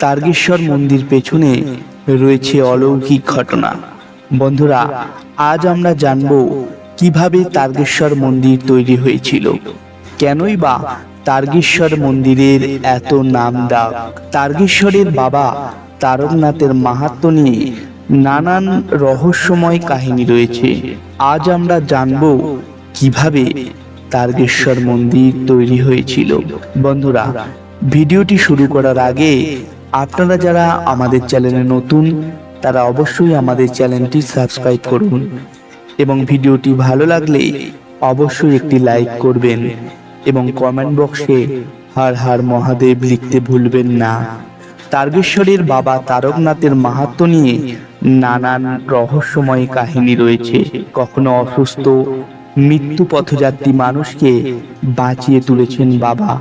তার্গেশ্বর মন্দির পেছনে রয়েছে অলৌকিক ঘটনা। বন্ধুরা, আজ আমরা জানব কীভাবে তার্গেশ্বর মন্দির তৈরি হয়েছিল। কেনই বা তার্গেশ্বর মন্দিরের এত নাম ডাক তার্গেশ্বরের বাবা তারকনাথের মাহাত্ম নিয়ে নানান রহস্যময় কাহিনী রয়েছে। আজ আমরা জানব কীভাবে তার্গেশ্বর মন্দির তৈরি হয়েছিল। বন্ধুরা, ভিডিওটি শুরু করার আগে আপনারা যারা আমাদের চ্যানেলে নতুন, তারা অবশ্যই আমাদের চ্যানেলটি সাবস্ক্রাইব করুন এবং ভিডিওটি ভালো লাগলে অবশ্যই একটি লাইক করবেন এবং কমেন্ট বক্সে হার হার মহাদেব লিখতে ভুলবেন না। তারকেশ্বরের বাবা তারকনাথের মাহাত্ম নিয়ে নানান রহস্যময় কাহিনী রয়েছে। কখনো অসুস্থ মৃত্যু পথযাত্রী মানুষকে বাঁচিয়ে তুলেছেন বাবা।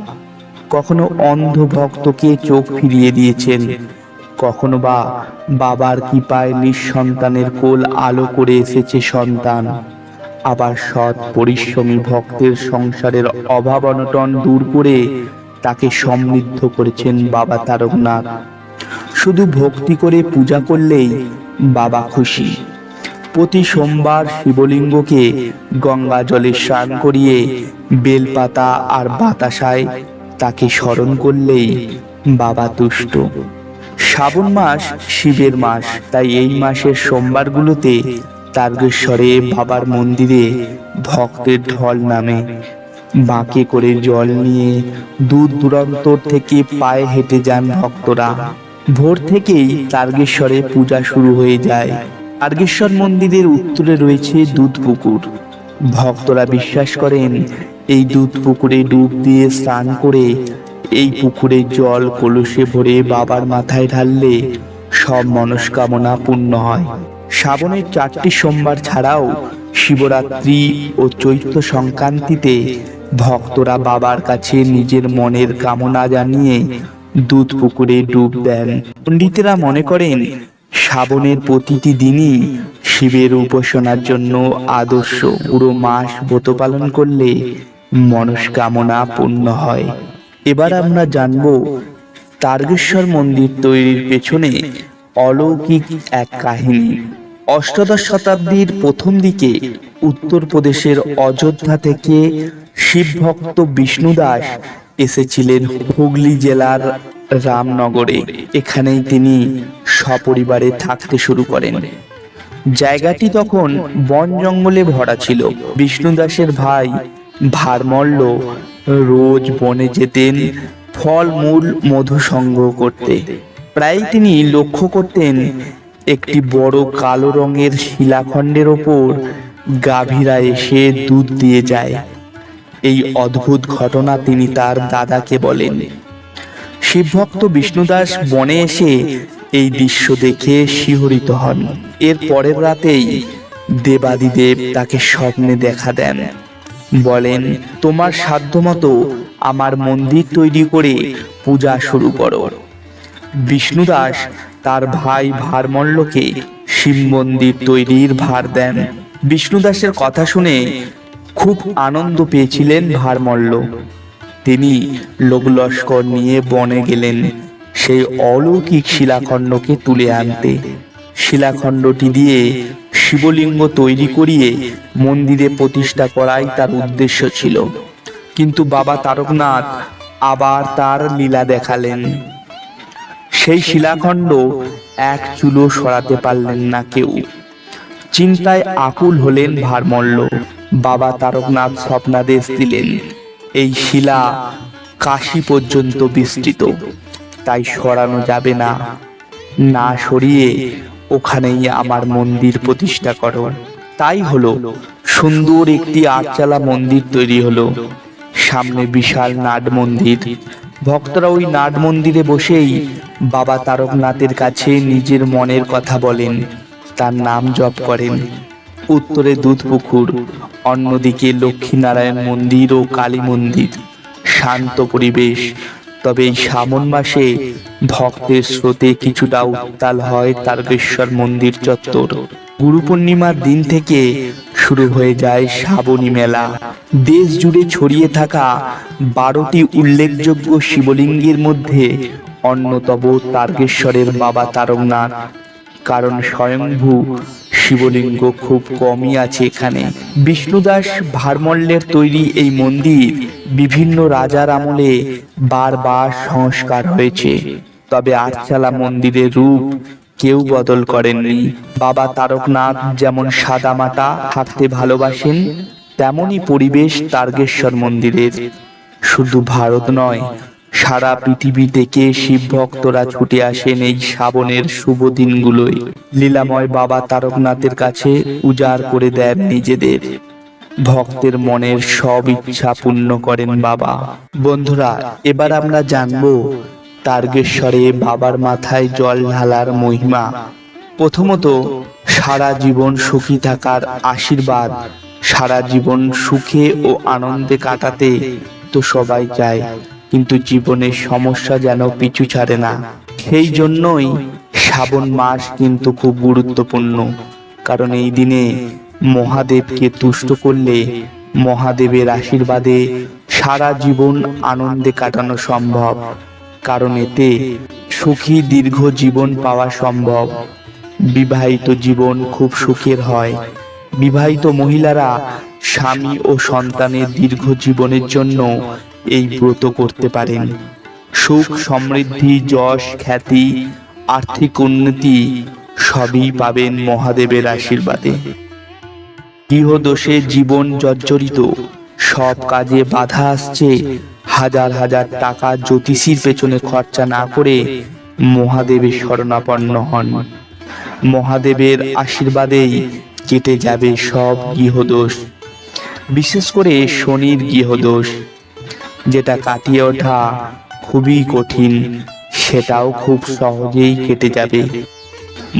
কখনো অন্ধ ভক্তকে চোখ ফিরিয়ে দিয়েছেন, কখনো বা বাবার কৃপায় নিঃসন্তানের কোল আলো করে এসেছে সন্তান। আবার সৎ পরিশ্রমী ভক্তের সংসারের অভাব অনটন দূর করে তাকে সমৃদ্ধ করেছেন বাবা তারকনাথ। শুধু ভক্তি করে পূজা করলেই বাবা খুশি। প্রতি সোমবার শিবলিঙ্গকে গঙ্গা জলে স্নান করিয়ে বেলপাতা আর বাতাসায় তাকে স্মরণ করলেই বাবা তুষ্ট। শ্রাবণ মাস শিবের মাস, তাই এই মাসের সোমবারগুলোতে তারকেশ্বরে বাবার মন্দিরে ভক্তের ঢল নামে। বাঁকে করে জল নিয়ে দূর দূরান্তর থেকে পায়ে হেঁটে যান ভক্তরা। ভোর থেকেই তারকেশ্বরে পূজা শুরু হয়ে যায়। তারকেশ্বর মন্দিরের উত্তরে রয়েছে দুধ পুকুর ভক্তরা বিশ্বাস করেন এই দুধ পুকুরে ডুব দিয়ে স্নান করে, এই পুকুরের জল কলসে ভরে বাবার মাথায় ঢাললে সব মনস্কামনা পূর্ণ হয়। শ্রাবণের চারটি সোমবার ছাড়াও শিবরাত্রি ও চৈত্র সংক্রান্তিতে ভক্তরা বাবার কাছে নিজের মনের কামনা জানিয়ে দুধ পুকুরে ডুব দেন। পণ্ডিতেরা মনে করেন, শ্রাবণের প্রতিটি দিনই শিবের উপাসনার জন্য আদর্শ পুরো মাস ব্রত পালন করলে মনস্কামনা পূর্ণ হয়। এবার আমরা জানব তারকেশ্বর মন্দির তৈরির পেছনে অলৌকিক এক কাহিনী। অষ্টাদশ শতাব্দীর প্রথম দিকে উত্তরপ্রদেশের অযোধ্যা থেকে শিবভক্ত বিষ্ণুদাস এসেছিলেন হুগলি জেলার রামনগরে। এখানেই তিনি সপরিবারে থাকতে শুরু করেন। জায়গাটি তখন বন জঙ্গলে ভরা ছিল। বিষ্ণুদাসের ভাই ভারমল্ল রোজ বনে যেতেন, ফল, মূল, মধু সংগ্রহ করতে। প্রায় তিনি লক্ষ্য করতেন একটি বড় কালো রঙের শিলাখণ্ডের ওপর গাভীরা এসে দুধ দিয়ে যায়। এই অদ্ভুত ঘটনা তিনি তার দাদাকে বলেন। শিবভক্ত বিষ্ণুদাস বনে এসে এই দৃশ্য দেখে শিহরিত হন। এর পরের রাতেই দেবাদিদেব তাকে স্বপ্নে দেখা দেন। বলেন, তোমার সাধ্যমতো আমার মন্দির তৈরি করে পূজা শুরু করো। বিষ্ণুদাস তার ভাই ভারমল্লকে শিব মন্দির তৈরির ভার দেন। বিষ্ণুদাসের কথা শুনে খুব আনন্দ পেয়েছিলেন ভারমল্ল। তিনি লোকলস্কর নিয়ে বনে গেলেন, সেই অলৌকিক শিলাখণ্ডকে তুলে আনতে। শিলাখণ্ডটি দিয়ে শিবলিঙ্গ তৈরি করিয়ে মন্দিরে প্রতিষ্ঠা করাই তার উদ্দেশ্য ছিল। কিন্তু বাবা তারকনাথ আবার তার লীলা দেখালেন। সেই শিলাখণ্ড এক চুলো সরাতে পারলেন না কেউ। চিন্তায় আকুল হলেন ভারমল্ল। বাবা তারকনাথ স্বপ্নাদেশ দিলেন, এই শিলা কাশি পর্যন্ত বিস্তৃত। তাই সরানো যাবে না। না সরিয়ে ওখানেই আমার মন্দির প্রতিষ্ঠা করো। তাই হলো, সুন্দর একটি আটচালা মন্দির তৈরি হলো। সামনে বিশাল নাট মন্দির। ভক্তরা ওই নাট মন্দিরে বসেই বাবা তারকনাথের কাছে নিজের মনের কথা বলেন, তার নাম জপ করেন। উত্তরে দুধ পুকুর অন্যদিকে লক্ষ্মীনারায়ণ মন্দির ও কালী মন্দির। শান্ত পরিবেশ, তবে এই শ্রাবণ মাসে ভক্তের স্রোতে কিছুটা উত্তাল হয় তারকেশ্বর মন্দির চত্বর। গুরু পূর্ণিমার দিন থেকে শুরু হয়ে যায় শ্রাবণী মেলা। দেশ জুড়ে ছড়িয়ে থাকা বারোটি উল্লেখযোগ্য শিবলিঙ্গের মধ্যে অন্যতম তারকেশ্বরের বাবা তারকনাথ। কারণ স্বয়ংভূ শিবলিঙ্গ খুব কমই আছে এখানে। বিষ্ণুদাস ভারমল্যের তৈরি এই মন্দির বিভিন্ন রাজার আমলে বারবার সংস্কার হয়েছে। তবে আটচালা মন্দিরের রূপ কেউ বদল করেননি। বাবা তারকনাথ যেমন সাদামাটা থাকতে ভালোবাসেন, তেমনই পরিবেশ তারকেশ্বর মন্দিরের। শুধু ভারত নয় সারা পৃথিবী থেকে শিব ভক্তরা ছুটে আসেন এই শ্রাবণের শুভ দিনগুলোই লীলাময় বাবা তারকনাথের কাছে উজাড় করে দেন নিজেদের। ভক্তের মনের সব ইচ্ছা পূর্ণ করেন বাবা। বন্ধুরা, এবার আমরা জানব তারকেশ্বরে বাবার মাথায় জল ঢালার মহিমা। প্রথমত, সারা জীবন সুখী থাকার আশীর্বাদ। সারা জীবন সুখে ও আনন্দে কাটাতে তো সবাই চায়। কিন্তু জীবনের সমস্যা যেন পিছু ছাড়ে না। সেই জন্যই শ্রাবণ মাস কিন্তু খুব গুরুত্বপূর্ণ। কারণ এই দিনে মহাদেবকে তুষ্ট করলে মহাদেবের আশীর্বাদে সারা জীবন আনন্দে কাটানো সম্ভব। কারণ এতে সুখী দীর্ঘ জীবন পাওয়া সম্ভব। বিবাহিত জীবন খুব সুখের হয়। বিবাহিত মহিলারা স্বামী ও সন্তানের দীর্ঘ জীবনের জন্য এই ব্রত করতে পারেন। সুখ সমৃদ্ধি, যশ, খ্যাতি, আর্থিক উন্নতি সবই পাবেন মহাদেবের আশীর্বাদে। গৃহদোষে জীবন জর্জরিত, সব কাজে বাধা আসছে, হাজার হাজার টাকা জ্যোতিষীর পেছনে খরচা না করে মহাদেবের শরণাপন্ন হন। মহাদেবের আশীর্বাদেই কেটে যাবে সব গৃহদোষ। বিশেষ করে শনির গৃহদোষ যেটা কাটিয়ে ওঠা খুবই কঠিন, সেটাও খুব সহজেই কেটে যাবে।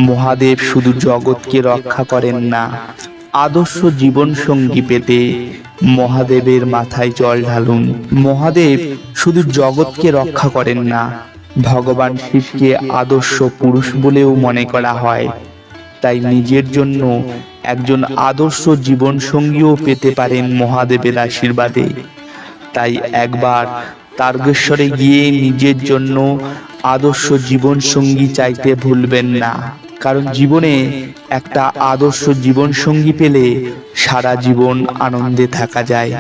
মহাদেব শুধু জগৎকে রক্ষা করেন না, আদর্শ জীবন সঙ্গী পেতে মহাদেবের মাথায় জল ঢালুন। মহাদেব শুধু জগৎকে রক্ষা করেন না, ভগবান শিবকে আদর্শ পুরুষ বলেও মনে করা হয়। তাই নিজের জন্য একজন আদর্শ জীবন সঙ্গীও পেতে পারেন মহাদেবের আশীর্বাদে। তাই একবার তারকেশ্বরে গিয়ে নিজের জন্য আদর্শ জীবন সঙ্গী চাইতে ভুলবেন না। কারণ জীবনে একটা আদর্শ জীবন সঙ্গী পেলে সারা জীবন আনন্দে থাকা যায়।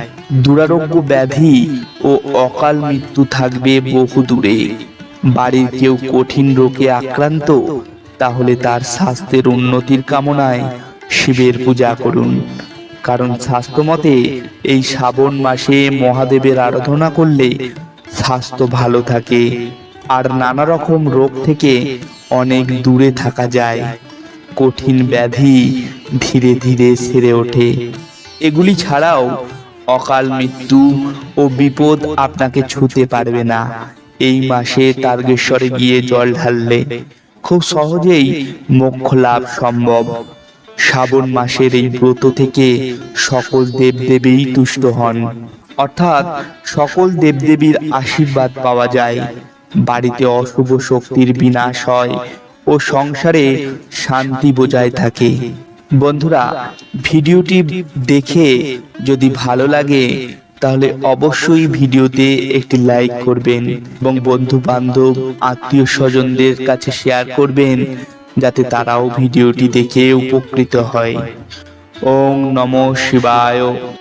দুরারোগ্য ব্যাধি ও অকাল মৃত্যু থাকবে বহু দূরে। বাড়ির কেউ কঠিন রোগে আক্রান্ত তাহলে তার স্বাস্থ্যের উন্নতির কামনায় শিবের পূজা করুন। কারণ স্বাস্থ্যমতে এই শ্রাবণ মাসে মহাদেবের আরাধনা করলে স্বাস্থ্য ভালো থাকে আর নানা রকম রোগ থেকে অনেক দূরে থাকা যায়। কঠিন ব্যাধি ধীরে ধীরে সেরে ওঠে। এগুলি ছাড়াও অকাল মৃত্যু ও বিপদ আপনাকে ছুতে পারবে না। এই মাসে তারকেশ্বরে গিয়ে জল ঢাললে খুব সহজেই মোক্ষ লাভ সম্ভব। শ্রাবণ মাসের এই ব্রত থেকে সকল দেবদেবী তুষ্ট হন। অর্থাৎ সকল দেবদেবীর আশীর্বাদ পাওয়া যায়। বাড়িতে অশুভ শক্তির বিনাশ হয় ও সংসারে শান্তি বজায় থাকে। বন্ধুরা, ভিডিওটি দেখে যদি ভালো লাগে, তাহলে অবশ্যই ভিডিওতে একটি লাইক করবেন এবং বন্ধু বান্ধব আত্মীয় স্বজনদের কাছে শেয়ার করবেন। যাতে তারাও ভিডিওটি দেখে উপকৃত হয়। ওম নমঃ শিবায়।